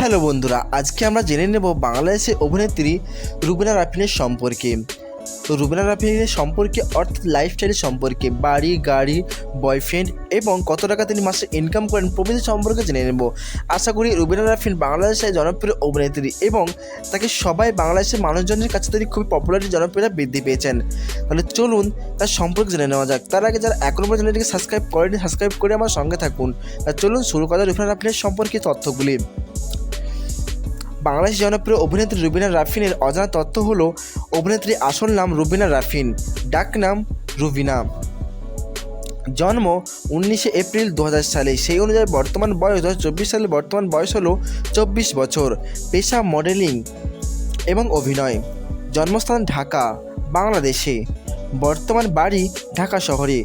Hello বন্ধুরা, আজকে আমরা জেনে নেব বাংলাদেশের অভিনেত্রী রুবিনা রাফিনের সম্পর্কে। তো রুবিনা রাফিনের সম্পর্কে অর্থাৎ লাইফস্টাইল সম্পর্কে, বাড়ি, গাড়ি বয়ফ্রেন্ড এবং কত টাকা তিনি মাসে ইনকাম করেন প্রভৃতি সম্পর্কে জেনে নেব। আশা করি রুবিনা রাফিন বাংলাদেশের জনপ্রিয় অভিনেত্রী এবং তাকে সবাই বাংলাদেশের মানুষজনের কাছে তিনি খুবই পপুলারিটি জনপ্রিয়তা বৃদ্ধি পেয়েছেন। তাহলে চলুন তার সম্পর্কে জেনে নেওয়া যাক। তার আগে যারা এখনও পর্যন্ত চ্যানেলটিকে সাবস্ক্রাইব করেনি সাবস্ক্রাইব করে আমার সঙ্গে থাকুন। চলুন শুরু করা রুবিনা রাফিনের সম্পর্কে তথ্যগুলি। বাংলাদেশ জনপ্রিয় অভিনেত্রী রুবিনা রাফিনের অজানা তথ্য হল অভিনেত্রী আসল নাম রুবিনা রাফিন, ডাক নাম রুবিনা। জন্ম উনিশে এপ্রিল দু হাজার সালে, সেই অনুযায়ী বর্তমান বয়স দু সালে বর্তমান বয়স হলো চব্বিশ বছর, পেশা মডেলিং এবং অভিনয়। জন্মস্থান ঢাকা, বাংলাদেশে। বর্তমান বাড়ি ঢাকা শহরে।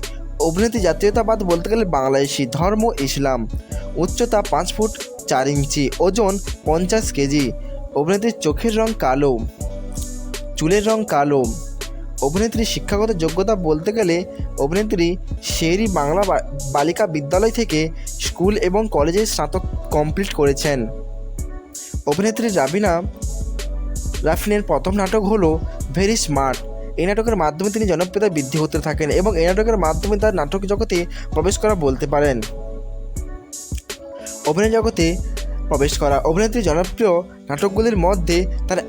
অভিনেত্রী জাতীয়তাবাদ বলতে গেলে বাংলাদেশি, ধর্ম, ইসলাম। উচ্চতা পাঁচ ফুট চার ইঞ্চি ওজন পঞ্চাশ কেজি। অভিনেত্রীর চোখের রং কালো, চুলের রং কালো। অভিনেত্রীর শিক্ষাগত যোগ্যতা বলতে গেলে অভিনেত্রী শেরি বাংলা বালিকা বিদ্যালয় থেকে স্কুল এবং কলেজে স্নাতক কমপ্লিট করেছেন। অভিনেত্রী রাবিনা রাফিনের প্রথম নাটক হলো ভেরি স্মার্ট এই নাটকের মাধ্যমে তিনি জনপ্রিয়তা বৃদ্ধি হতে থাকেন এবং এই নাটকের মাধ্যমে তার নাটক জগতে প্রবেশ করা বলতে পারেন। অভিনয় জগতে প্রবেশ করা অভিনেত্রী জনপ্রিয় নাটকগুলির মধ্যে তার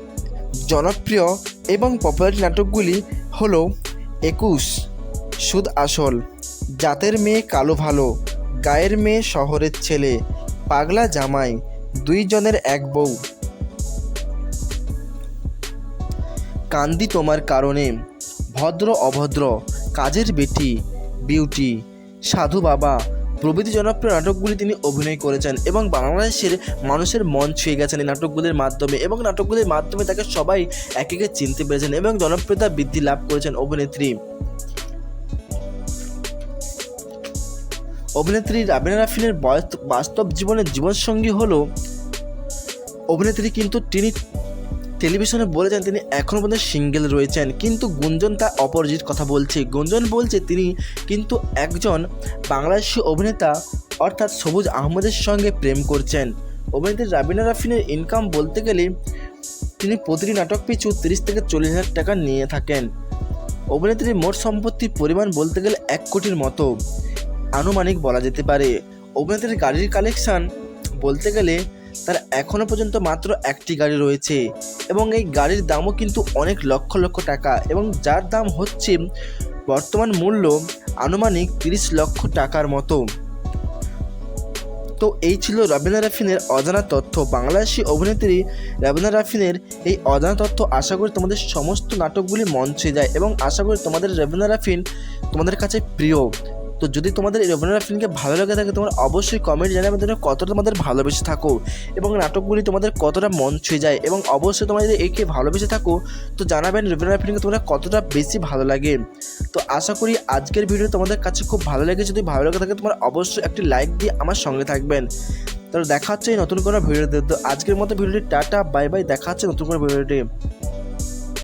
জনপ্রিয় এবং পপুলার নাটকগুলি হলো একুশ, সুদ আসল, জাতের মেয়ে কালো ভালো, গায়ের মেয়ে শহরের ছেলে, পাগলা জামাই, দুইজনের এক বউ। কান্দি তোমার কারণে, ভদ্র অভদ্র, কাজের বেটি, বিউটি, সাধু বাবা প্রভৃতি জনপ্রিয় নাটকগুলি তিনি অভিনয় করেছেন এবং বাংলাদেশের মানুষের মন ছুঁয়ে গেছেন এই নাটকগুলির মাধ্যমে এবং নাটকগুলির মাধ্যমে তাকে সবাই একে একে চিনতে পেরেছেন এবং জনপ্রিয়তা বৃদ্ধি লাভ করেছেন অভিনেত্রী। অভিনেত্রী রাবিনা রাফিনের বাস্তব জীবনের জীবনসঙ্গী হলো অভিনেত্রী কিন্তু তিনি টেলিভিশনে বলেছেন তিনি এখনও পর্যন্ত সিঙ্গেল রয়েছেন। কিন্তু গুঞ্জন তা অপরাজিত কথা বলছে। গুঞ্জন বলছে তিনি কিন্তু একজন বাংলাদেশি অভিনেতা, অর্থাৎ সবুজ আহমেদের সঙ্গে প্রেম করছেন। অভিনেত্রী রাবিনা রাফিনের ইনকাম বলতে গেলে তিনি প্রতিটি নাটক পিছু তিরিশ থেকে চল্লিশ হাজার টাকা নিয়ে থাকেন। অভিনেত্রীর মোট সম্পত্তির পরিমাণ বলতে গেলে এক কোটির মতো। আনুমানিক বলা যেতে পারে। অভিনেত্রীর গাড়ির কালেকশন বলতে গেলে তার এখনও পর্যন্ত মাত্র একটি গাড়ি রয়েছে এবং এই গাড়ির দামও কিন্তু অনেক লক্ষ লক্ষ টাকা এবং যার দাম হচ্ছে বর্তমান মূল্য আনুমানিক তিরিশ লক্ষ টাকার মতো। তো এই ছিল রবিনা রাফিনের অজানা তথ্য। বাংলাদেশি অভিনেত্রী রবিনা রাফিনের এই অজানা তথ্য আশা করি তোমাদের সমস্ত নাটকগুলি মঞ্চে যায় এবং আশা করি তোমাদের রবিনা রাফিন তোমাদের কাছে প্রিয়। তো যদি তোমাদের এই রবীন্দ্রনাথ ফিল্মকে ভালো লাগে থাকে, তোমরা অবশ্যই কমেন্ট জানাবে তোমরা কতটা তোমাদের ভালোবেসে থাকো এবং নাটকগুলি তোমাদের কতটা মন ছুঁয়ে যায় এবং অবশ্যই তোমরা যদি একে ভালোবেসে থাকো, তো জানাবেন রবীন্দ্রনাথ রাফিনকে তোমরা কতটা বেশি ভালো লাগে। তো আশা করি আজকের ভিডিও তোমাদের কাছে খুব ভালো লাগে যদি ভালো লাগে থাকে, তোমরা অবশ্যই একটি লাইক দিয়ে আমার সঙ্গে থাকবেন। তো দেখা হচ্ছে নতুন কোনো ভিডিওতে তো। আজকের মতো ভিডিওটি টাটা বাই বাই দেখা হচ্ছে নতুন কোনো ভিডিওটি